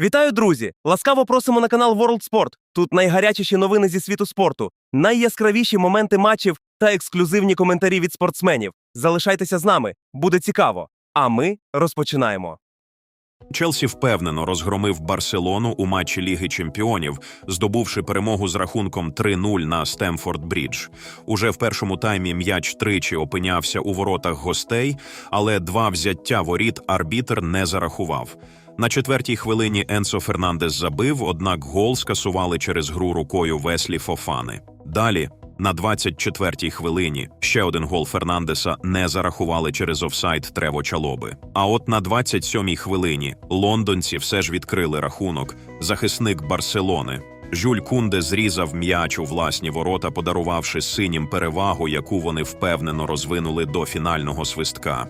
Вітаю, друзі! Ласкаво просимо на канал World Sport. Тут найгарячіші новини зі світу спорту, найяскравіші моменти матчів та ексклюзивні коментарі від спортсменів. Залишайтеся з нами, буде цікаво. А ми розпочинаємо. Челсі впевнено розгромив Барселону у матчі Ліги Чемпіонів, здобувши перемогу з рахунком 3-0 на Стемфорд Брідж. Уже в першому таймі м'яч тричі опинявся у воротах гостей, але два взяття воріт арбітр не зарахував. На четвертій хвилині Енсо Фернандес забив, однак гол скасували через гру рукою Веслі Фофани. Далі, на 24-й хвилині, ще один гол Фернандеса не зарахували через офсайд Трево Чалоби. А от на 27-й хвилині лондонці все ж відкрили рахунок. Захисник Барселони. Жюль Кунде зрізав м'яч у власні ворота, подарувавши синім перевагу, яку вони впевнено розвинули до фінального свистка.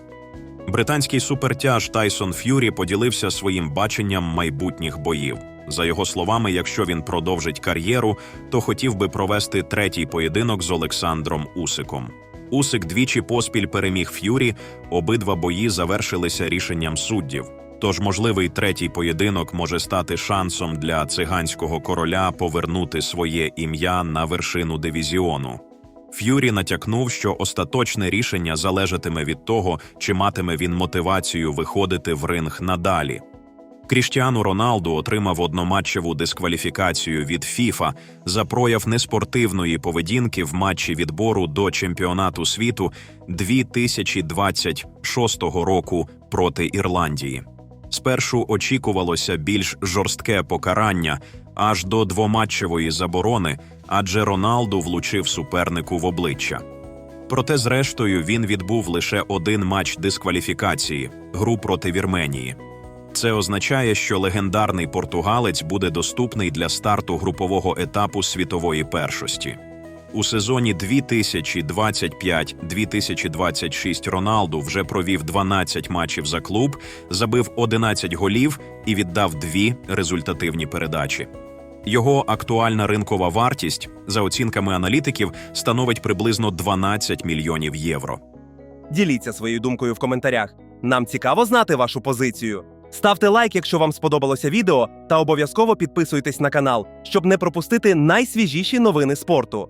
Британський супертяж Тайсон Ф'юрі поділився своїм баченням майбутніх боїв. За його словами, якщо він продовжить кар'єру, то хотів би провести третій поєдинок з Олександром Усиком. Усик двічі поспіль переміг Ф'юрі, обидва бої завершилися рішенням суддів. Тож можливий третій поєдинок може стати шансом для циганського короля повернути своє ім'я на вершину дивізіону. Ф'юрі натякнув, що остаточне рішення залежатиме від того, чи матиме він мотивацію виходити в ринг надалі. Кріштіану Роналду отримав одноматчеву дискваліфікацію від ФІФА за прояв неспортивної поведінки в матчі відбору до чемпіонату світу 2026 року проти Ірландії. Спершу очікувалося більш жорстке покарання аж до двоматчевої заборони, адже Роналду влучив супернику в обличчя. Проте, зрештою, він відбув лише один матч дискваліфікації гру проти Вірменії. Це означає, що легендарний португалець буде доступний для старту групового етапу світової першості. У сезоні 2025-2026 Роналду вже провів 12 матчів за клуб, забив 11 голів і віддав дві результативні передачі. Його актуальна ринкова вартість, за оцінками аналітиків, становить приблизно 12 мільйонів євро. Діліться своєю думкою в коментарях. Нам цікаво знати вашу позицію. Ставте лайк, якщо вам сподобалося відео, та обов'язково підписуйтесь на канал, щоб не пропустити найсвіжіші новини спорту.